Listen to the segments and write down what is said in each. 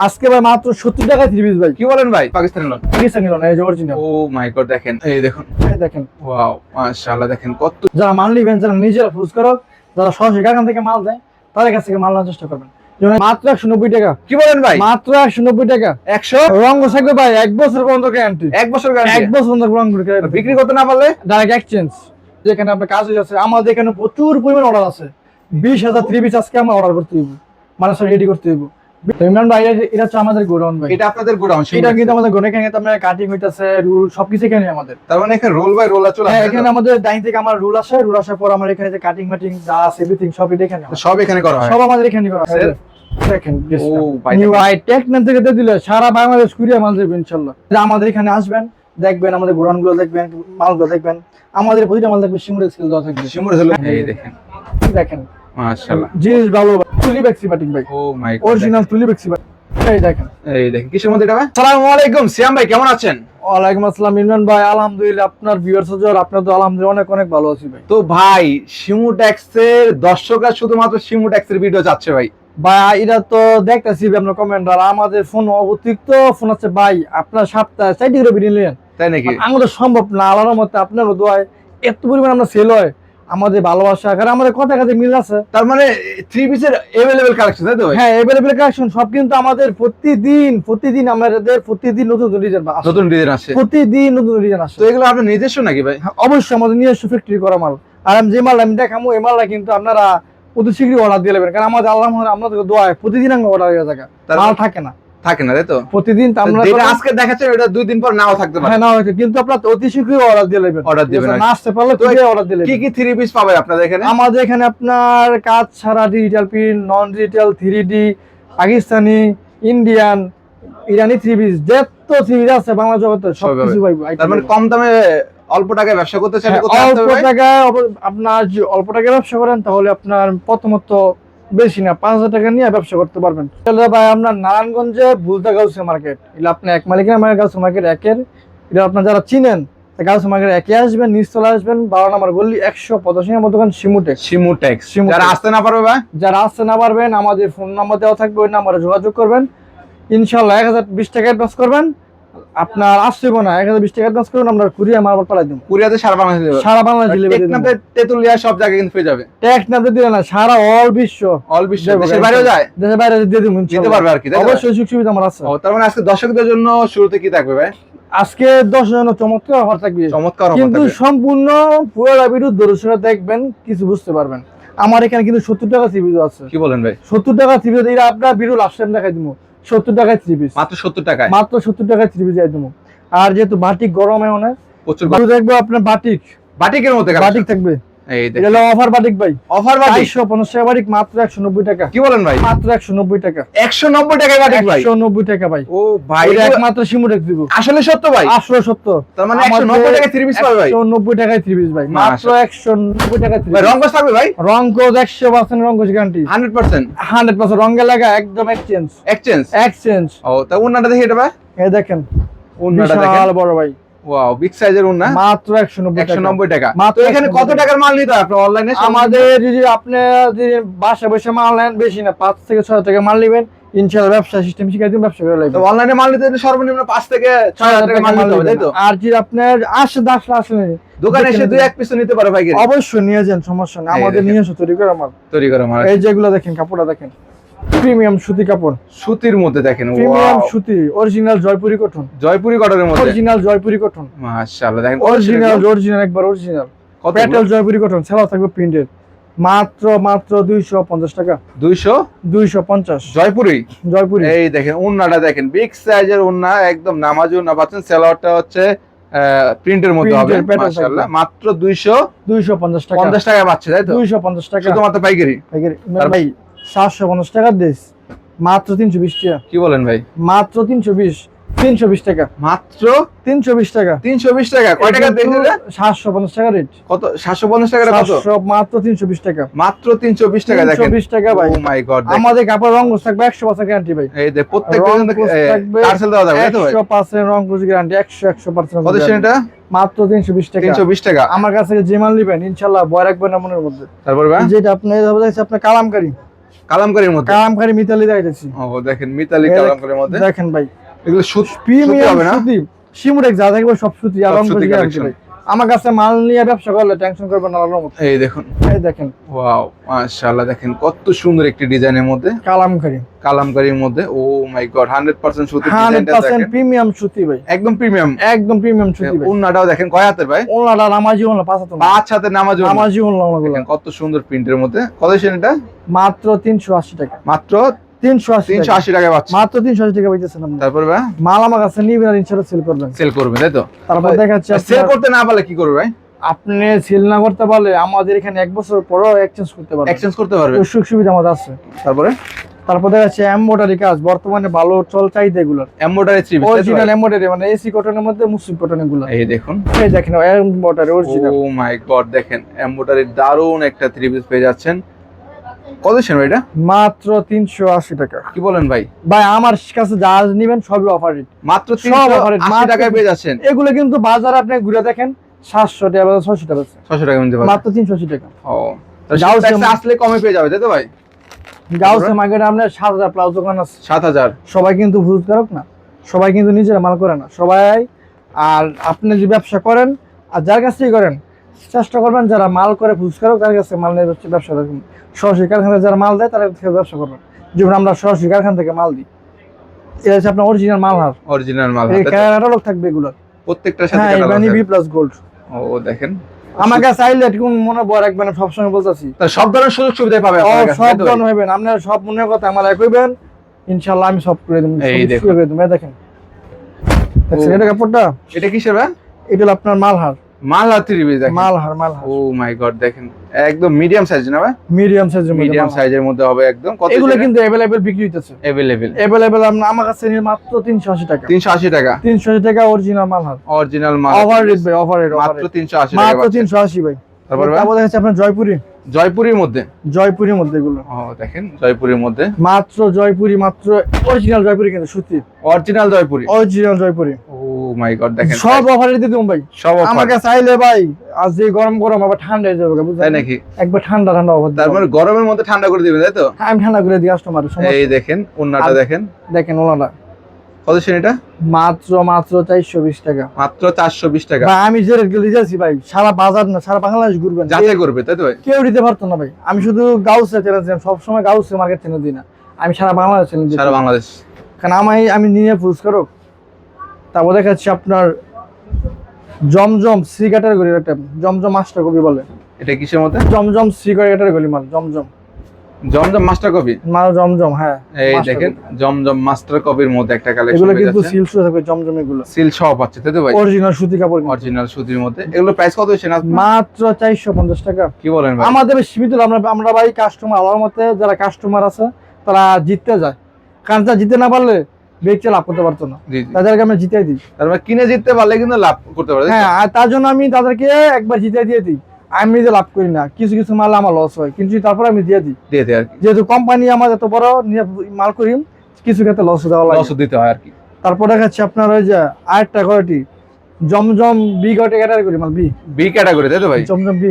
আজকে ভাই মাত্র সত্তর টাকা থ্রি পিস ভাই কি বলেন ভাই? পাকিস্তানি লোন পাকিস্তানি লোন এই যে অরিজিনাল ও মাই গড দেখেন এই দেখুন। দেখেন। ওয়াও মাশাআল্লাহ দেখেন কত যারা মাল নিবেন যারা নিজেরা ফুজ করো যারা সরাসরি কারখানা থেকে মাল দেয় তাদের কাছ থেকে মাল নেওয়ার চেষ্টা করবেন। মাত্র একশো নব্বই টাকা। কি বলেন ভাই? মাত্র একশো নব্বই টাকা। একশো? রঙ থাকবে ভাই এক বছর পর্যন্ত গ্যারান্টি এক বছর এক বছর পর্যন্ত রঙ বিক্রি করতে না পারলে? ডাইরেক্ট এক্সচেঞ্জ যেখানে আপনার কাজ হয়ে যাচ্ছে আমাদের এখানে প্রচুর পরিমাণ অর্ডার আছে। বিশ হাজার থ্রি পিস আজকে আমরা অর্ডার করতে হইব। মানে রেডি করতে হইব। তো ইমরান ভাই এটা- এটা হচ্ছে আমাদের গোডাউন ভাই। এটা আপনাদের গোডাউন এটা কিন্তু আমাদের গোডাউন এখানে আপনার কাটিং হইতাছে রুল সবকিছু এখানে আমাদের। তার মানে এখানে রোল বাই রোল চলে হ্যাঁ আসে এখানে আমাদের ডাইন থেকে আমার রুল আসে রুল আসার পর আমার এখানে যে কাটিং মাটিং যা আছে এভরিথিং সব এটা এখানে সব এখানে করা হয়। সব আমাদের এখানে করা হয়। দেখেন নিউ আই টেক থেকে দিলে সারা বাংলাদেশ কুরিয়ার মাল দেবে আমাদের এখানে আসবেন দেখবেন আমাদের গোডাউনগুলো দেখবেন মালগুলো দেখবেন আমাদের প্রতিটা মাল দেখবেন দেওয়া থাকবে। এই দেখেন। দেখেন মাশাআল্লাহ। জিনিস ভালো। তুলি ব্যাক্সি বাটিং ভাই। Oh my god. অরিজিনাল তুলি ব্যাক্সি এই দেখেন। এই দেখেন কিসের মধ্যে এটা ভাই? আসসালামু আলাইকুম সিয়াম ভাই কেমন আছেন? ওয়ালাইকুম আসসালাম ইমরান ভাই। আলহামদুলিল্লাহ আপনার ভিউয়ার্স হজর আপনার তো আলহামদুলিল্লাহ অনেক অনেক ভালো আছি ভাই। তো ভাই শিমু ট্যাক্সের দর্শকরা শুধুমাত্র ট্যাক্সের ভিডিও যাচ্ছে ভাই। ভাই এটা তো দেখতেছি আমাদের ফোন অতিরিক্ত ফোন আছে ভাই। আপনার সপ্তাহে চারটি করে ভিডিও নিলেন। তাই নাকি? আমাদের সম্ভব না আল্লাহর মতে আপনার দোয়ায় এত পরিমাণ আমরা সেল হয়। আমাদের ভালোবাসা কারণ আমাদের কথা কাছে মিল আছে। তার মানে থ্রি পিসের এভেলেবেল কালেকশন তাই তো হ্যাঁ এভেলেবেল কালেকশন সব কিন্তু আমাদের প্রতিদিন প্রতিদিন আমাদের প্রতিদিন নতুন নতুন ডিজাইন আসে। নতুন ডিজাইন আছে প্রতিদিন নতুন ডিজাইন আসে। তো এগুলো আপনার নিজস্ব নাকি ভাই? হ্যাঁ, অবশ্যই আমাদের নিজস্ব ফ্যাক্টরি করা মাল। আর আমি যে মাল আমি দেখামো এই মালটা কিন্তু আপনারা অতি শীঘ্রই অর্ডার দিয়ে নেবেন। কারণ আমাদের আল্লাহ আপনাদের দোয়ায় প্রতিদিন আমরা অর্ডার হয়ে থাকে। মাল মানে- থাকে না। থাকে না তাই তো? প্রতিদিন আমরা যেটা আজকে দেখাচ্ছেন ওটা দুই দিন পর নাও থাকতে পারে। হ্যাঁ কিন্তু আপনার অতি শীঘ্রই অর্ডার দিয়ে নেবেন। Order দিবেন, না আসতে পারলে অর্ডার দিয়ে কি কি থ্রি পিস পাবে আপনাদের এখানে? আমাদের এখানে আপনার কাজ ছাড়া digital print non digital three D Pakistani Indian Irani three piece যত থ্রি পিস আছে বাংলা জগতে সব কিছু পাইবো। তার মানে কম দামে অল্প টাকায় ব্যবসা করতে চাইলে হ্যাঁ, অল্প টাকায় আপনার অল্প টাকায় ব্যবসা করেন তাহলে আপনার প্রথমত বেশি না পাঁচ হাজার টাকা নিয়ে ব্যবসা করতে পারবেন। ভাই আপনার নারায়ণগঞ্জে ভুলতা গাউসে মার্কেট। এটা আপনি এক মালিকের আমার গাউসে মার্কেট একের। এটা আপনার যারা চিনেন গাউসে মার্কেট একে আসবেন নিচতলা আসবেন বারো নম্বর গল্লি একশো পঁচাশি নম্বর দোকান যারা আসতে না পারবে ভাই? যারা আসতে না পারবেন আমাদের ফোন নাম্বার দেওয়া থাকবে ওই নাম্বারে যোগাযোগ করবেন। ইনশাল্লাহ এক হাজার বিশ টাকা অ্যাডভান্স করবেন। আপনার আসতে হবে না এক হাজার বিশ টাকা অ্যাডভান্স করবেন আমরা পাঠাই দেবো। কুরিয়াতে সারা বাংলাদেশে সারা বাংলাদেশ ডেলিভারি টেকনাফে তেতুলিয়া সব জায়গায় কিন্তু পেয়ে যাবে। না দিলে না সারা অল বিশ্ব। অল বিশ্ব দেশের বাইরেও যায়? দেশের বাইরে দিয়ে দিব দিতে পারবে আর কি অবশ্যই সুযোগ সুবিধা আমার আছে। তার মানে আজকে দর্শকদের জন্য শুরুতে কি থাকবে ভাই? আজকে দশ জন চমৎকার অফার থাকবে। চমৎকার কিন্তু সম্পূর্ণ পুরো ভিডিও দর্শকরা দেখবেন কিছু বুঝতে পারবেন। আমার এখানে কিন্তু সত্তর টাকা পিস আছে। কি বলেন ভাই? সত্তর টাকা পিস এটা আপনার ভিডিও লাস্ট টাইম দেখাই দিব। সত্তর টাকায় থ্রি পিস মাত্র সত্তর টাকায়? মাত্র সত্তর টাকায় থ্রি পিস একদম আর যেহেতু বাটিক গরমে অনেক প্রচুর বাটিক দেখব আপনার বাটিক। বাটিকের মধ্যে বাটিক থাকবে। এটা অফার বাটিক ভাই। Offer batik? চারশো পঞ্চাশ টাকা বাটিক মাত্র একশো নব্বই টাকা। কি বলেন ভাই? মাত্র একশো নব্বই টাকা। একশো নব্বই বাটিক ভাই? টাকা ভাই। ও ভাই এটা একমাত্র সিমুটেক দিব। আসলে সত্য ভাই? আসলে সত্য। তার মানে একশো নব্বই টাকায় পিস পাবে ভাই? টাকায় পিস ভাই। মাত্র মাশাআল্লাহ। একশো নব্বই ভাই রং কস থাকবে ভাই? রং রং code guarantee hundred percent? Hundred percent রঙে লাগা একদম এক্সচেঞ্জ এক্সচেঞ্জ এক্সচেঞ্জ ও তা দেখি এটা ভাই। এ দেখেন। উন্নাটা দেখেন। বিশাল বড় ভাই। ওয়াও বিগ সাইজের উন্না? মাত্র একশো নব্বই একশো টাকা। তো এখানে কত টাকার মাল নিতে আপনার অনলাইনে আমাদের যদি আপনি যদি বাসা বসে মাল নেন বেশি না পাঁচ থেকে ছয় টাকা মাল নেবেন। ইনশাল্লাহ ব্যবসা সিস্টেম শিখাই দিন ব্যবসা করে তো অনলাইনে মাল নিতে সর্বনিম্ন পাঁচ থেকে ছয় হাজার টাকা মাল নিতে হবে তাই তো? আর যদি আপনার আসে দাস আসলে দোকানে এসে দুই এক পিস নিতে পারে ভাই অবশ্যই নিয়ে যান সমস্যা নেই। আমাদের এসে তৈরি করে মাল। তৈরি করে মাল এই যেগুলো দেখেন কাপড়টা দেখেন। প্রিমিয়াম সুতি কাপড়। সুতির মধ্যে দেখেন প্রিমিয়াম সুতি অরিজিনাল জয়পুরি কটন জয়পুরি কটনের মধ্যে? অরিজিনাল জয়পুরি কটন মাশাআল্লাহ দেখেন অরিজিনাল অরিজিনাল একবার অরিজিনাল কত প্যাটেল জয়পুরি কটন ছাড়াও থাকবে প্রিন্টেড মাত্র মাত্র দুইশো পঞ্চাশ টাকা। 200 দুইশো পঞ্চাশ। জয়পুরি? জয়পুরি। এই দেখেন উন্নাটা দেখেন বিগ সাইজের উন্না একদম নামাজি উন্না পাচ্ছেন সেলারটা হচ্ছে প্রিন্টের মধ্যে হবে। মাশাআল্লাহ। মাত্র 250 দুইশো পঞ্চাশ টাকা। টাকা পাচ্ছে তাই তো? দুইশো পঞ্চাশ টাকা। শুধুমাত্র পাইকারি? পাইকারি। ভাই সাতশো পঞ্চাশ টাকার দেশ মাত্র তিনশো বিশ টাকা। কি বলেন ভাই? মাত্র তিনশো বিশ তিনশো বিশ টাকা। মাত্র? তিনশো বিশ টাকা। 320 টাকা। কয় টাকা সাতশো পঞ্চাশ টাকা রেট কত? 750 টাকা কত? মাত্র তিনশো বিশ টাকা। মাত্র 320 টাকা দেখেন। 320 টাকা ভাই। মাই গড আমাদের কাপড় রং থাকবে একশো পার্সেন্ট গ্যারান্টি ভাই। এই যে প্রত্যেক থাকবে একশো পার্সেন্ট রং গ্যারান্টি একশো একশো পার্সেন্ট কত মাত্র তিনশো বিশ টাকা। 320 টাকা। আমার কাছে যে মাল নিবেন ইনশাল্লাহ বয় রাখবেন না মনের মধ্যে। তারপর যেটা আপনি আপনার কালামকারি। কালামকারীর মধ্যে? কালামকারী মিতালি দেখাইতেছি ও দেখেন মিতালি কালামকারীর মধ্যে। দেখেন ভাই। এগুলো সুত প্রিমিয়াম না? সুতি। যা থাকবে সব সুতি আর রং করে। ভাই। আমার কাছে মাল নিয়ে ব্যবসা করলে টেনশন করবেন না এই দেখুন। এই দেখেন। ওয়াও মাশাআল্লাহ দেখেন কত সুন্দর একটি ডিজাইনের মধ্যে। কালামকারী। কালামকারীর মধ্যে ও মাই গড 100% সুতি হান্ড্রেড ডিজাইনটা পার্সেন্ট দেখেন প্রিমিয়াম সুতি ভাই। একদম প্রিমিয়াম। একদম প্রিমিয়াম সুতি ভাই। উন্নাটাও দেখেন কয় হাতের ভাই? ওনারা নামাজি হলো পাঁচ হাতে পাঁচ হাতের নামাজ। নামাজি দেখেন কত সুন্দর প্রিন্টের মধ্যে। কত সেন এটা মাত্র তিনশো আশি টাকা। মাত্র তিনশো আশি তিনশো আশি টাকা পাচ্ছি। মাত্র তিনশো আশি টাকা পাইতেছেন আপনি। তারপর ভাই? মাল আমার কাছে নিবেন আর ইনশাল্লাহ সেল করবেন। সেল করবে তাই তো? তারপর দেখাচ্ছে সেল করতে না পারলে কি করবে ভাই? আপনি সেল না করতে পারলে আমাদের এখানে এক বছর পরও এক্সচেঞ্জ করতে পারবেন। এক্সচেঞ্জ করতে পারবে? সুযোগ সুবিধা আমাদের আছে। তারপরে? তারপর দেখা যাচ্ছে এমব্রয়ডারি কাজ বর্তমানে ভালো চল চাহিদা এগুলোর এমব্রয়ডারি থ্রি অরিজিনাল এমব্রয়ডারি মানে এসি কটনের মধ্যে মুসলিম কটন এগুলো। এই দেখুন। এই দেখেন embroidery original oh my god দেখেন এমব্রয়ডারি একটা থ্রি পিস পেয়ে যাচ্ছেন। কত ভাই এটা? মাত্র তিনশো আশি টাকা। কি বলেন ভাই? ভাই আমার কাছে যা নেবেন সবই অফার রেট মাত্র সব তিনশো offer rate, আশি মাত্র- টাকায় পেয়ে যাচ্ছেন। এগুলো কিন্তু বাজারে আপনি ঘুরে দেখেন সাতশো টাকা বা ছশো টাকা আছে। ছশো টাকা নিতে মাত্র তিনশো আশি টাকা। ও আসলে কমে পেয়ে যাবে তাই তো ভাই? গাউসে মার্কেটে সাত হাজার প্লাস দোকান আছে। সাত হাজার। সবাই কিন্তু ভুজকারক না। সবাই কিন্তু নিজেরা মাল করে না। সবাই আর আপনি যে ব্যবসা করেন আর যার কাছ থেকে করেন চেষ্টা করবেন যারা মাল করে ভুজকারক তার কাছে মাল নিয়ে ব্যবসা- ব্যবসা করবেন। সরাসরি কারখানায় যারা মাল দেয় তার থেকে ব্যবসা করবেন। যেমন আমরা সরাসরি কারখানা থেকে মাল দিই। এটা হচ্ছে আপনার অরিজিনাল মাল হার। অরিজিনাল মাল এই তো। ক্যাটালগ থাকবে এগুলো। প্রত্যেকটার সাথে হ্যাঁ এবানি বি প্লাস গোল্ড ও দেখেন। আমার কাছে আইলে এরকম মনে বড় রাখবেন সবসময় বলতেছি। সব ধরনের সুযোগ সুবিধা পাবে সব তো? ভাই? আপনার সব মনের কথা আমার কইবেন ইনশাআল্লাহ আমি সব করে দেব। এই দেখুন। এই দেখেন। এটা কাপড়টা? এটা কিসের ভাই? এটা হলো আপনার মালহার মাল হাত থ্রি পিস দেখেন Malhar Malhar oh my god দেখেন একদম মিডিয়াম সাইজ না ভাই মিডিয়াম সাইজের মধ্যে মিডিয়াম মালহার। সাইজের মধ্যে হবে একদম কত এগুলো কিন্তু अवेलेबल বিক্রি হইতেছে अवेलेबल अवेलेबल আমার কাছে নিয়ে মাত্র 380 টাকা 380 টাকা 380 টাকা অরিজিনাল মালহার অরিজিনাল মাল অফার রেট ভাই অফার রেট মাত্র 380 টাকা মাত্র পাচ্ছেন। 380 ভাই তারপর ভাই তারপর দেখাচ্ছে আপনার জয়পুরি জয়পুরের মধ্যে? জয়পুরির মধ্যে এগুলো। ও দেখেন জয়পুরের মধ্যে। মাত্র জয়পুরি মাত্র অরিজিনাল জয়পুরি কিন্তু সত্যি। Original Jaipuri? Original Jaipuri. Oh my God দেখেন সব অফার রেট ভাই। সব অফার কাছে আইলে ভাই আজ যে গরম গরম আবার ঠান্ডা হয়ে যাবে বুঝলেন? তাই নাকি? একবার ঠান্ডা ঠান্ডা অফার তার মানে গরমের মধ্যে ঠান্ডা করে দিবেন তাই তো? আমি ঠান্ডা করে দিই কাস্টমার এই দেখেন ওন্নাটা দেখেন। দেখেন ওনারা কত সেন এটা? মাত্র মাত্র চারশো বিশ টাকা। মাত্র 420 টাকা। ভাই আমি যে রেট দিয়েছি ভাই। সারা বাজার না সারা বাংলাদেশ ঘুরবেন। যাচাই করবে তাই তো ভাই? কেউ দিতে পারতো না ভাই। আমি শুধু গাউসে চ্যালেঞ্জ দিলাম সবসময় গাউসে মার্কেট চ্যালেঞ্জ দিই না। আমি সারা বাংলাদেশ দিই সারা বাংলাদেশ। কারণ আমি আমি নিয়ে ফুজ করো তারপর দেখাচ্ছি আপনার জমজম সি ক্যাটাগরির একটা জমজম মাস্টার কপি বলে। এটা কিসের মধ্যে জমজম সি ক্যাটাগরি মাল জমজম। জমজম মাস্টার কপি? জমজম হ্যাঁ এই দেখেন জমজম মাস্টার কপির মধ্যে একটা কালেকশন এগুলো কিন্তু সিল থাকবে জমজম এগুলো। সিল সহ পাচ্ছে তাই তো ভাই? অরিজিনাল সুতি কাপড় অরিজিনাল সুতির মধ্যে। এগুলো প্রাইস কত হচ্ছে না মাত্র চারশো পঞ্চাশ টাকা। কি বলেন ভাই? আমাদের সীমিত আমরা আমরা ভাই কাস্টমার আল্লাহর মতে যারা কাস্টমার আছে তারা জিততে যায়। কারণ তারা জিততে না পারলে ব্যক্তি লাভ করতে পারতো না। তাদেরকে আমরা জিতাই দিই। তার মানে কিনে জিততে পারলে কিন্তু লাভ করতে পারে হ্যাঁ আর তার জন্য আমি তাদেরকে একবার জিতাই দিয়ে দিই। আমি যে লাভ করি না কিছু কিছু মাল আমার লস হয় কিন্তু তারপর আমি দিয়ে দিই। দিয়ে দিই আর কি। যেহেতু কোম্পানি আমার এত বড় নিয়ে মাল করি কিছু ক্ষেত্রে লস দেওয়া লাগে। লস দিতে হয় আর কি। তারপর দেখাচ্ছি আপনার ওই যে আরেকটা কোয়ালিটি জমজম বি ক্যাটাগরি করি মাল বি বি ক্যাটাগরি তাই তো ভাই? জমজম বি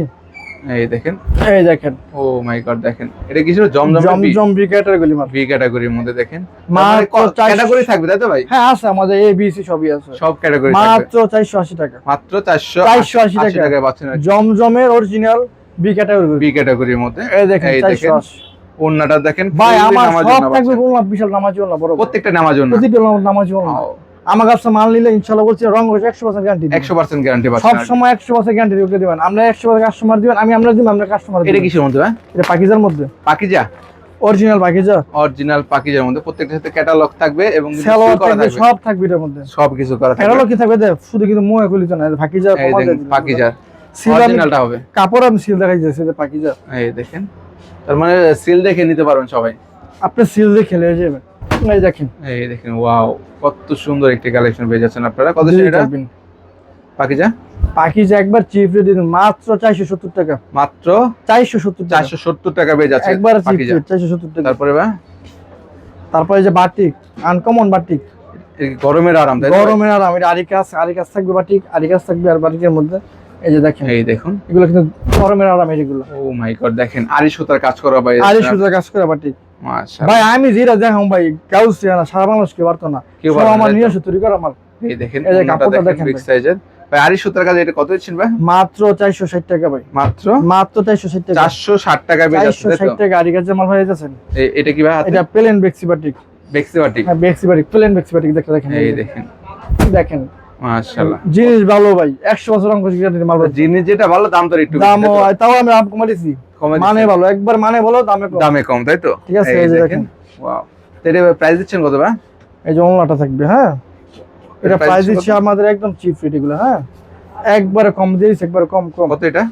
এই দেখেন। এই দেখেন। ও মাই গড দেখেন। এটা কিসের জমজম জমজম বি ক্যাটাগরি মাল বি ক্যাটাগরির মধ্যে দেখেন। মাত্র ক্যাটাগরি থাকবে তাই তো ভাই? হ্যাঁ আছে আমাদের এ বি সি সবই আছে। সব ক্যাটাগরি থাকবে। মাত্র চারশো আশি টাকা। মাত্র চারশো 480 আশি টাকা। পাচ্ছেন জমজমের অরিজিনাল বি ক্যাটাগরি বি ক্যাটাগরির মধ্যে। এই দেখেন এই দেখেন। ওন্নাটা দেখেন ভাই আমার সব থাকবে বললাম বিশাল নামাজি না বড়। প্রত্যেকটা নামাজ প্রতিটা নামাজি না আমার কাছে মাল নিলে ইনশাল্লাহ বলছি রং হচ্ছে একশো পার্সেন্ট গ্যারান্টি একশো পার্সেন্ট গ্যারান্টি সব। সময় একশো পার্সেন্ট গ্যারান্টি ওকে দিবেন। আমরা একশো পার্সেন্ট কাস্টমার দিবেন আমি আমরা দিব আমরা কাস্টমার এটা কিসের মধ্যে এটা পাকিজার মধ্যে। পাকিজা? অরিজিনাল পাকিজা। অরিজিনাল পাকিজার মধ্যে। প্রত্যেকটার সাথে ক্যাটালগ থাকবে এবং। সব থাকবে এটার মধ্যে। সব কিছু করা থাকবে। প্যারালো কি থাকবে? শুধু কিন্তু মোয়ে খুলিত না পাকিজা সিল অরিজিনালটা হবে। কাপড় আমি সিল দেখাই যাচ্ছে যে পাকিজা। এই দেখেন। তার মানে সিল দেখে নিতে পারবেন সবাই। আপনি সিল দেখে খেলে যাবেন। এই দেখেন। এই দেখেন ওয়াও কত সুন্দর একটি কালেকশন পেয়ে যাচ্ছেন আপনারা। কত এটা পাকিজা? পাকিজা একবার রেট দিন মাত্র চারশো সত্তর টাকা। মাত্র চারশো সত্তর টাকা। পেয়ে যাচ্ছে একবার চারশো সত্তর টাকা। তারপরে ভাই তারপরে যে বাটিক আনকমন বাটিক। গরমের আরাম? গরমের আরাম এটা আরিকাস আরিকাস থাকবে বাটিক আরিকাস থাকবে আর বাটিকের মধ্যে। এই যে দেখেন এই দেখুন। এগুলো কিন্তু গরমের আরাম এগুলো। ও মাই গড দেখেন আরি সুতার কাজ করা ভাই আরি সুতা কাজ করে বাটিক। ভাই আমি দেখাম ভাই না সারা বাংলাদেশ কেউ পারতো না। আমার? নিজস্ব তৈরি করা মাল এই দেখেন এই যে কাপড়টা দেখেন বিগ সাইজের ভাই। এটা কত দিচ্ছেন ভাই? মাত্র চারশো ষাট টাকা ভাই। মাত্র? মাত্র চারশো ষাট টাকা। চারশো ষাট টাকায় পেয়ে যাচ্ছে চারশো ষাট টাকা আড়ি কাছে মাল হয়ে যাচ্ছেন এটা কি ভাই এটা প্লেন বেক্সিবাটিক বেক্সিবাটিক হ্যাঁ বেক্সিবাটিক প্লেন বেক্সিবাটিক দেখতে দেখেন। এই দেখেন। দেখেন। মাশাআল্লাহ। জিনিস ভালো ভাই একশো বছর অঙ্ক মাল। জিনিস যেটা ভালো দাম তো একটু দাম তাও আমি দাম কমে দিছি কমে মানে ভালো একবার মানে ভালো দামে কম। দামে কম তাই তো? ঠিক আছে, এই যে দেখেন। ওয়াও তো এটা প্রাইস দিচ্ছেন কত ভাই এই যে থাকবে হ্যাঁ? এটা প্রাইস দিচ্ছি আমাদের একদম চিপ রেট এগুলো হ্যাঁ? একবারে কম দিয়েছি একবারে কম কম। কত এটা?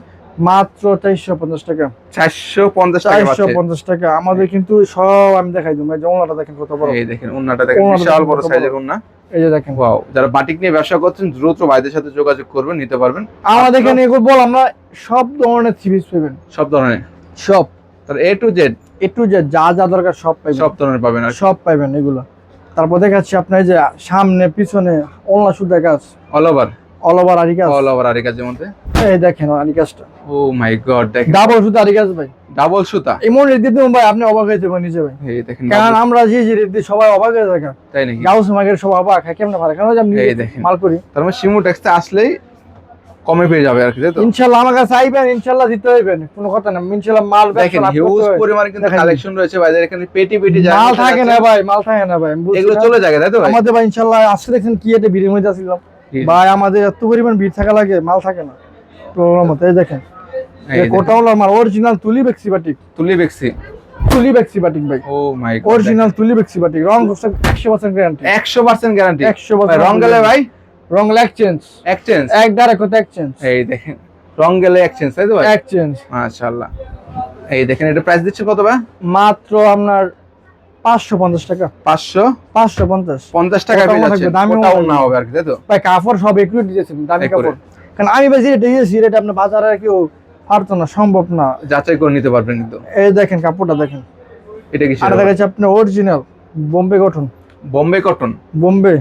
মাত্র চারশো পঞ্চাশ টাকা। চারশো পঞ্চাশ চারশো পঞ্চাশ টাকা। আমাদের কিন্তু সব আমি দেখাই দেবো। এই যে দেখেন কত বড়। এই দেখেন উন্নাটা দেখেন বিশাল বড় সাইজের এই যে দেখেন। ওয়াও যারা বাটিক নিয়ে ব্যবসা করছেন দ্রুত ভাইদের সাথে যোগাযোগ করবেন নিতে পারবেন। আমাদের এখানে এগুলো বল আমরা সব ধরনের থ্রি পাবেন। সব ধরনের? সব। তার এ টু জেড একটু যে যা যা দরকার সব পাইবেন। সব ধরনের পাবেন আর সব পাইবেন এগুলো। তারপর দেখাচ্ছি আপনার এই যে সামনে পিছনে অনলা সুদ্ধা কাজ। অল ওভার অল ওভার আরি কাজ অল ওভার আরি কাজের মধ্যে? এই দেখেন আরি কাজটা ও মাই গড দেখেন। ডাবল কাজ ভাই। ডাবল সুতা? এমন রেট দিতে ভাই আপনি অবাক হয়ে যাবেন নিজে ভাই। এই দেখেন কারণ আমরা যে যে রেট দিই সবাই অবাক হয়ে থাকে তাই নাকি? গাউস মার্কেট সবাই অবাক হয় কেমন পারে কারণ আমি এই দেখেন। মাল করি। তার মানে ট্যাক্সটা আসলেই কমে পেয়ে যাবে আর কি তাই তো? ইনশাল্লাহ আমার কাছে আইবেন ইনশাল্লাহ দিতে হইবেন কোনো কথা না ইনশাল্লাহ মাল দেখেন হিউজ পরিমাণে কিন্তু কালেকশন রয়েছে ভাইদের এখানে পেটি পেটি যা মাল থাকে না ভাই মাল থাকে না ভাই এগুলো চলে যাবে তাই তো ভাই? আমাদের ভাই ইনশাল্লাহ আজকে দেখছেন কি এটা ভিড়ের মধ্যে আসছিলাম ভাই আমাদের এত পরিমাণ ভিড় থাকা লাগে মাল থাকে না। প্রবলেম মতো এই দেখেন, কোটা হলো আমার অরিজিনাল তুলি বেক্সিবাটিক তুলি বেক্সি। তুলি বেক্সিবাটিক ভাই। ও মাই গড অরিজিনাল তুলি বেক্সিবাটিক রং একশো পার্সেন্ট গ্যারান্টি একশো পার্সেন্ট গ্যারান্টি একশো পার্সেন্ট রং গেলে ভাই? রং এক্সচেঞ্জ এক্সচেঞ্জ এক ডাইরেক্ট হতে এক্সচেঞ্জ এই দেখেন রং গেলে এক্সচেঞ্জ তাই তো ভাই? এক্সচেঞ্জ মাশাআল্লাহ। এই দেখেন এটা প্রাইস দিচ্ছে কত ভাই? মাত্র আপনার পাঁচশো পঞ্চাশ টাকা। পাঁচশো? পাঁচশো পঞ্চাশ। পঞ্চাশ টাকা। না হবে আর কি তাই তো? ভাই কাপড় সব একটু দিয়েছেন দামি কাপড়। কারণ আমি বেশি রেটে দিয়েছি রেট আপনার বাজারে কেউ পারতো না সম্ভব না। যাচাই করে নিতে পারবেন কিন্তু। এই দেখেন কাপড়টা দেখেন। এটা কি আর দেখাচ্ছে আপনার অরিজিনাল বোম্বে গঠন বোম্বে কটন বোম্বে।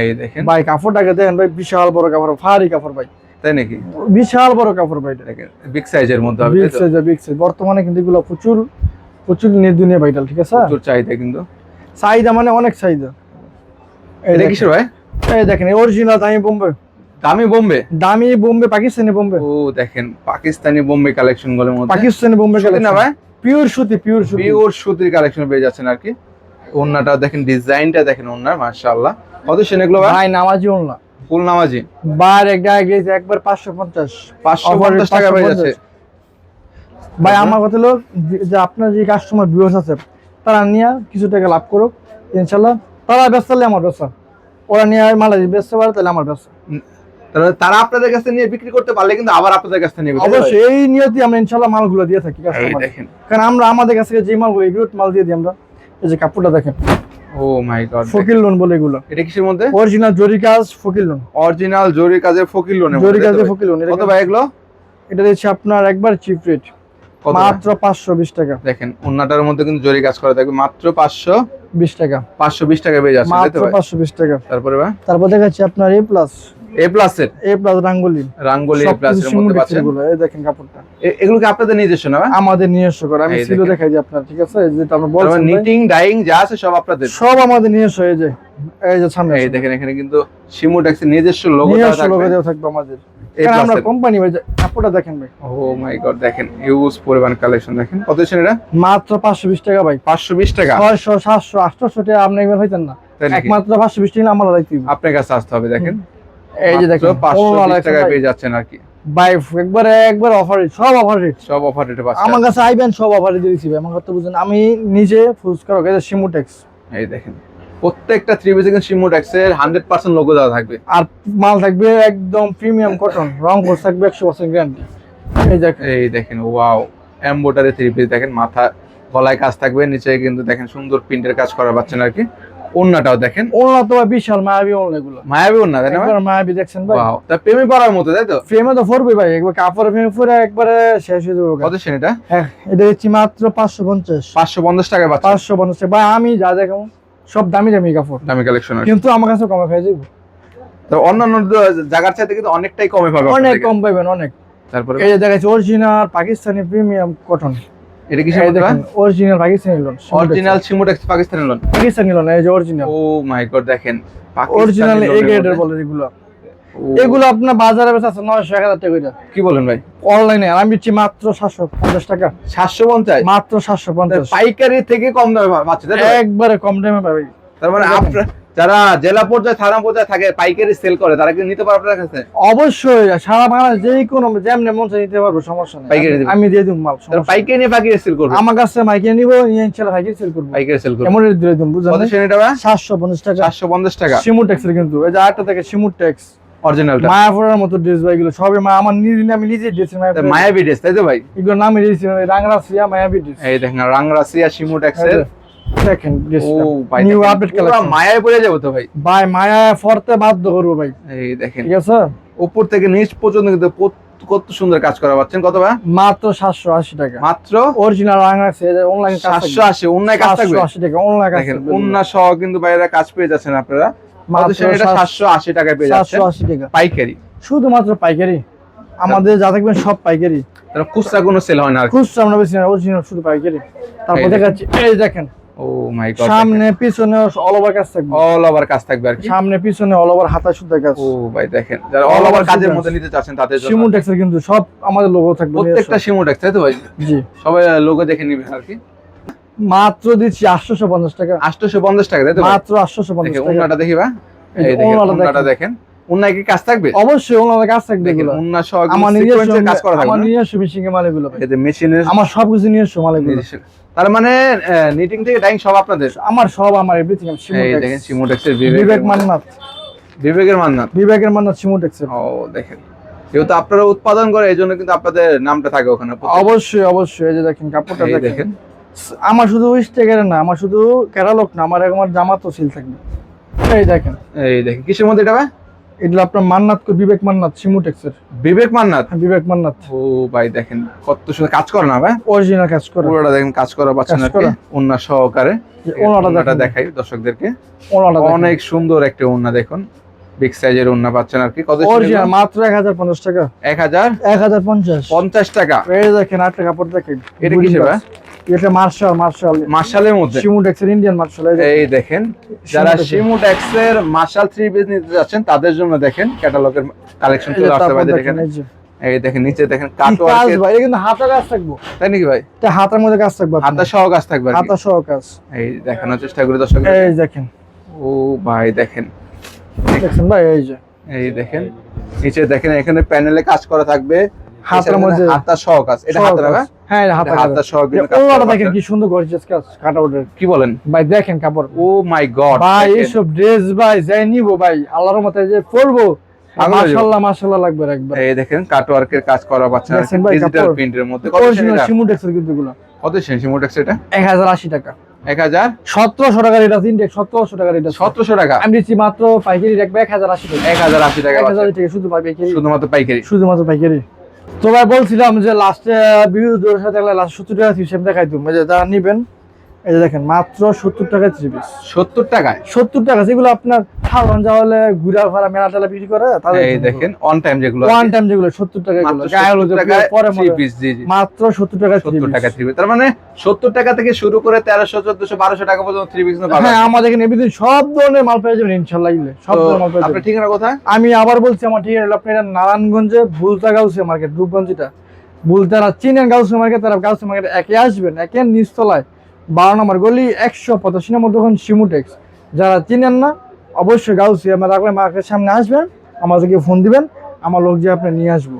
এই দেখেন। ভাই কাপড়টাকে দেখেন ভাই বিশাল বড় কাপড় ভারী কাপড় ভাই। তাই নাকি? বিশাল বড় কাপড় ভাই দেখেন বিগ সাইজের মধ্যে হবে বিগ সাইজ বিগ সাইজ বর্তমানে কিন্তু এগুলো প্রচুর প্রচুর দুনিয়া ভাইটাল ঠিক আছে? প্রচুর চাহিদা কিন্তু। চাহিদা মানে অনেক চাহিদা। এই এটা কিসের ভাই? এই দেখেন অরিজিনাল দামি বোম্বে। দামি বোম্বে? দামি বোম্বে পাকিস্তানি বোম্বে। ও দেখেন পাকিস্তানি বোম্বে কালেকশনগুলোর মধ্যে। পাকিস্তানি বোম্বে সুতি না ভাই? পিওর সুতি পিওর সুতি। পিওর সুতির কালেকশন পেয়ে যাচ্ছেন আর কি। ওন্নাটা দেখেন ডিজাইনটা দেখেন ওন্নার মাশাআল্লাহ। কত সেন এগুলো ভাই? নামাজি না ফুল নামাজি। বার এক গেছে একবার পাঁচশো পঞ্চাশ। পাঁচশো পঞ্চাশ টাকা পেয়ে যাচ্ছে। ভাই আমার কথা হলো যে- আপনার যে কাস্টমার ভিউয়ার্স আছে তারা নিয়ে কিছু টাকা লাভ করুক ইনশাল্লাহ তারা ব্যস্ত আমার ব্যবসা ওরা নিয়ে মালা ব্যস্ত পারে তাহলে আমার ব্যবসা তাহলে তারা আপনাদের কাছে নিয়ে বিক্রি করতে পারলে কিন্তু আবার আপনাদের কাছে নিয়ে অবশ্যই এই নিয়তি আমরা ইনশাল্লাহ মালগুলো দিয়ে থাকি দেখেন। কারণ আমরা আমাদের কাছে যে মালগুলো এগুলো মাল দিয়ে দিই আমরা। এই যে কাপড়টা দেখেন। ও মাই গড লোন বলে এগুলো। এটা কিসের মধ্যে? অরিজিনাল জরি কাজ লোন। অরিজিনাল জরি কাজের লোনের জরি মধ্যে, তাই কাজে তো ভাই? ফকির লোন কত ভাই এগুলো? এটা দিচ্ছে আপনার একবার চিপ রেট। মাত্র পাঁচশো বিশ টাকা। দেখেন ওন্নাটার মধ্যে কিন্তু জরি কাজ করা থাকবে। মাত্র পাঁচশো বিশ টাকা। পাঁচশো বিশ টাকা পেয়ে যাচ্ছে মাত্র? পাঁচশো বিশ টাকা। তারপরে ভাই? তারপর দেখাচ্ছি আপনার এ প্লাস। এ প্লাস এর? এ প্লাস রাঙ্গুলি। রাঙ্গলি এ প্লাস এর মধ্যে পাচ্ছেন? এগুলো এই দেখেন কাপড়টা। এগুলো কি আপনাদের নিজস্ব না আমাদের নিজস্ব করে আমি সিলো দেখাই দিই আপনার ঠিক আছে? এই যেটা আমরা বলছি নিটিং ডাইং যা আছে সব আপনাদের? সব আমাদের নিজস্ব এই যে এই যে সামনে এই দেখেন এখানে কিন্তু নিজস্ব লোগো নিজস্ব লোগো দেওয়া থাকবে আমাদের। আমরা কোম্পানি ভাই যে কাপড়টা দেখেন ভাই। ও মাই গড দেখেন ইউজ পরিমাণ কালেকশন দেখেন। কত এটা? মাত্র পাঁচশো বিশ টাকা ভাই। পাঁচশো বিশ টাকা? ছয়শো সাতশো আটশো টাকা আপনি একবার হইতেন না। একমাত্র পাঁচশো বিশ টাকা আমরা আপনার কাছে আসতে হবে দেখেন। এই যে দেখেন পাঁচশো পনেরো বিশ আড়াইশো টাকায় পেয়ে যাচ্ছেন আর কি। ভাই একবারে একবার অফার সব অফার রেট সব অফার রেটে পাচ্ছেন। আমার কাছে আইবেন সব অফারে দিচ্ছি ভাই। আমার কথা বুঝেন আমি নিজে সিমুটেক্স এই দেখেন প্রত্যেকটা থ্রি পিসে কিন্তু হান্ড্রেড পার্সেন্ট লোগো দেওয়া থাকবে। আর মাল থাকবে একদম প্রিমিয়াম কটন রং কোর্স থাকবে একশো পার্সেন্ট গ্যারান্টি এই দেখেন। এই দেখেন ওয়াও এমবোটারি থ্রি পিস দেখেন মাথা গলায় কাজ থাকবে নিচে কিন্তু দেখেন সুন্দর প্রিন্টের কাজ করা পাচ্ছেন আর কি। ওন্নাটাও দেখেন। ওনার তো বিশাল মায়াবি ওন এগুলো। মায়াবী ওন্না তাই না? একবার মায়াবি দেখছেন ভাই? ওয়াও তা প্রেমে পড়ার মতো তাই তো? ফ্রেমে তো ফোরবে ভাই একবার কাপড় ফ্রেমে পরে একবারে শেষ হয়ে যাবে কত সেন এটা? হ্যাঁ এটা হচ্ছে মাত্র পাঁচশো পঞ্চাশ। পাঁচশো পঞ্চাশ টাকায় পাচ্ছেন। পাঁচশো পঞ্চাশ টাকা। ভাই আমি যা দেখাবো সব দামি দামি কাপড়। দামি কালেকশন কিন্তু আমার কাছে কমে পেয়ে যাব তো অন্যান্য জায়গার চাইতে কিন্তু অনেকটাই কমে পাবে অনেক কম পাবেন অনেক। তারপরে? এই যে দেখাচ্ছি অরিজিনাল পাকিস্তানি প্রিমিয়াম কটন এটা ভাই অরিজিনাল পাকিস্তানি লোন অরিজিনাল সিমোটেক্স। পাকিস্তানি লোন পাকিস্তানি লোন এই যে অরিজিনাল ও মাই গড দেখেন অরিজিনাল এ গ্রেডের মধ্যে। বলে এগুলো। এগুলো আপনার বাজারে বেচা আছে নয়শো এক হাজার টাকা কি বলেন ভাই? অনলাইনে আমি দিচ্ছি মাত্র সাতশো পঞ্চাশ টাকা। সাতশো পঞ্চাশ? মাত্র সাতশো পঞ্চাশ। পাইকারি থেকে কম দামে পাচ্ছে? একবারে কম দামে পাবে। তার মানে। আপনার যারা জেলা পর্যায়ে থানা পর্যায়ে থাকে পাইকারি সেল করে তারা কি নিতে পারে আপনার কাছে? অবশ্যই সারা বাংলাদেশ যে কোনো যেমনি মন চাই নিতে পারব সমস্যা নেই। পাইকারি আমি দিয়ে দিব মাল তারা পাইকারি নিয়ে পাইকারি সেল করবে? আমার কাছে মাইকে নিবো নিয়ে ইনশাল্লাহ পাইকারি সেল করব। পাইকারি সেল করবে। এমন দিয়ে দিন বুঝলেন? কত সাতশো পঞ্চাশ টাকা। চারশো পঞ্চাশ টাকা। সিমু ট্যাক্সের কিন্তু। এই যে আরেকটা থেকে সিমু ট্যাক্স অরিজিনালটা মায়াপুরের মতো ড্রেস ভাই এগুলো সবই মা আমার নিজে আমি নিজে মায়াপুর মায়াবি ড্রেস তাই তো ভাই? এগুলো নামে দিয়েছি রাংরা সিয়া মায়াবি ড্রেস এই দেখেন রাংরাসিয়া শিমুটেক্স এর। দেখেন ও ভাই নিউ আপডেট কালেকশন মায়ায় পড়ে যাব তো ভাই। ভাই মায়া ফরতে বাধ্য করব ভাই। এই দেখেন। ঠিক আছে? উপর থেকে নিচ পর্যন্ত কিন্তু কত- সুন্দর কাজ করা পাচ্ছেন। কত ভাই? মাত্র সাতশো আশি টাকা। মাত্র? অরিজিনাল সিয়া অনলাইন সাতশো আশি অন্যায় কাজ থাকবে? আশি টাকা অনলাইন কাজ দেখেন উন্না সহ কিন্তু বাইরে কাজ পেয়ে যাচ্ছেন আপনারা। মাত্র এটা সাতশো আশি টাকায় পেয়ে যাচ্ছেন। সাতশো আশি টাকা। পাইকারি। শুধুমাত্র পাইকারি। আমাদের যা থাকবেন সব পাইকারি। তাহলে খুচরা কোনো সেল হয় না। খুচরা আমরা বেশি না অরিজিনাল শুধু পাইকারি। তারপর দেখাচ্ছি এই দেখেন। ও মাই গড সামনে পিছনে অল ওভার কাজ থাকবে। অল ওভার কাজ থাকবে আর কি। সামনে পিছনে অল ওভার হাতা সুতা কাজ। ও ভাই দেখেন যারা অল ওভার কাজের মধ্যে নিতে চাচ্ছেন তাদের জন্য কিন্তু সব আমাদের লোগো থাকবে প্রত্যেকটা সিমুটেক্স তাই তো ভাই? জি। সবাই লোগো দেখে নিবেন আর কি। মাত্র দিচ্ছি আটশোশো পঞ্চাশ টাকা। আটশোশো পঞ্চাশ টাকা তাই তো মাত্র আটশোশো পঞ্চাশ দেখেন টাকা। উন্নাটা দেখি বা এই দেখেন ওনাটা উন্নায় কি কাজ থাকবে? অবশ্যই ওনাদের কাজ থাকবে এগুলো। উন্না সহ আমার নিজস্ব কাজ করা থাকবে আমার? নিজস্ব মিশিং এর মাল এগুলো এই যে মেশিনের আমার সবকিছু নিজস্ব মাল এগুলো। তার মানে নিটিং থেকে ডাইং সব আপনাদের? আমার সব আমার এভরিথিং এই দেখেন ট্যাক্স সিমোটেক্সের বিবেক বিবেক মান্নাত বিবেকের মান্নাত বিবেকের মান্নাত সিমু ট্যাক্সের ও দেখেন। যেহেতু আপনারা উৎপাদন করে এই জন্য কিন্তু আপনাদের নামটা থাকে ওখানে। অবশ্যই অবশ্যই এই যে দেখেন কাপড়টা দেখেন। আমার শুধু স্টেকের না আমার শুধু ক্যারালক না আমার আমার জামাতো সিল থাকবে। এই দেখেন। এই দেখেন কিসের মধ্যে এটা ভাই? এগুলো আপনার মান্নাত বিবেক মান্নাত সিমুটেক্সের বিবেক মান্নাত? হ্যাঁ, বিবেক মান্নাত। ও ভাই দেখেন কত সুন্দর কাজ করে না ভাই? অরিজিনাল কাজ করে। পুরোটা দেখেন কাজ করা পাচ্ছেন কাজ আর কি। ওন্না সহকারে। ওন্নাটা দেখাই দর্শকদেরকে। ওনাটা অনেক সুন্দর একটা ওন্না দেখুন। বিগ সাইজের ওন্না পাচ্ছেন আর কি কত অরিজিনাল মাত্র এক হাজার পঞ্চাশ টাকা। এক হাজার? এক হাজার পঞ্চাশ। পঞ্চাশ টাকা? এই দেখেন আটটা কাপড় দেখেন। এটা কিসের ভাই? এটা মার্শাল মার্শাল মার্শালের মধ্যে? সিমুটেক্সের ইন্ডিয়ান মার্শাল এই দেখেন যারা। মার্শাল থ্রি পিস নিতে যাচ্ছেন তাদের জন্য দেখেন ক্যাটালগের কালেকশন চলে আসতে তারপর পারে দেখেন, দেখেন এই দেখেন নিচে দেখেন কাট কাজ ভাই কিন্তু হাতা কাজ থাকব। তাই নাকি ভাই? এটা হাতার মধ্যে কাজ থাকবে হাতা সহ কাজ থাকবে হাতা সহ কাজ। এই দেখানোর চেষ্টা করি দর্শক এই দেখেন। ও ভাই দেখেন। দেখছেন ভাই এই যে। এই দেখেন নিচে দেখেন এখানে প্যানেলে কাজ করা থাকবে। হাতার মধ্যে হাতা সহ কাজ এটা সহ হাতা না হ্যাঁ? এটা হাতা এটা হাতা কাজ সহ কাজ ওনাটা দেখেন কি সুন্দর গর্জিয়াস কাজ কাট কি বলেন? ভাই দেখেন কাপড়। ও মাই গড ভাই এইসব ড্রেস ভাই যাই নিবো ভাই আল্লাহর মতে যে পরবো হয়ে। মাশাআল্লাহ মাশাআল্লাহ লাগবে একবার। এই দেখেন কাজ করা ভাই, ডিজিটাল প্রিন্টের মধ্যে। কত সিমুটেক্সের কিন্তু এগুলো। কত সিমোটেক্স এটা? এক হাজার আশি টাকা। এক হাজার? সতেরোশো টাকার এটা সতেরোশো টাকার এটা। সতেরোশো টাকা? আমি দিচ্ছি মাত্র পাইকারি রাখবে এক হাজার আশি টাকা। এক হাজার আশি টাকা শুধু পাইকারি। শুধুমাত্র পাইকারি? শুধুমাত্র পাইকারি। তো ভাই বলছিলাম যে লাস্টে বিরুদ্ধের সাথে লাস্ট সত্তর টাকা সিস্টেম দেখাই তুমি যে যারা নিবেন এই যে দেখেন মাত্র সত্তর টাকায় থ্রি পিস। সত্তর টাকায়? সত্তর টাকা যেগুলো আপনার খাওয়ান যাওয়ালে ঘুরা ফাড়া মেলা টেলা বিক্রি করে তাদের এই দেখেন অন টাইম যেগুলো ওয়ান টাইম যেগুলো সত্তর টাকা এগুলো, গায়ে হলুদে 70 পরে মাত্র সত্তর টাকা থ্রি সত্তর পিস টাকা থ্রি তার মানে সত্তর টাকা থেকে শুরু করে টাকা পর্যন্ত থ্রি পিস হ্যাঁ আমাদের এখানে সব ধরনের মাল পেয়ে যাবেন ইলে সব ধরনের মাল পেয়ে আপনার যাবেন। ঠিকানা কোথায়? আমি আবার বলছি আমার ঠিকানা হলো আপনার নারায়ণগঞ্জে ভুলতা গাউসে মার্কেট রূপগঞ্জ যেটা ভুলতারা চিনেন গাউসে মার্কেট তারা গাউসে মার্কেট একে আসবেন একে নিচতলায় বারো নম্বর গলি একশো পঁচাশি নম্বর দোকান সিমুটেক্স যারা চিনেন না অবশ্যই গাউসি আমার রাখবেন মার্কেটের সামনে আসবেন, আমাদেরকে ফোন দিবেন, আমার লোক যে আপনি নিয়ে আসব।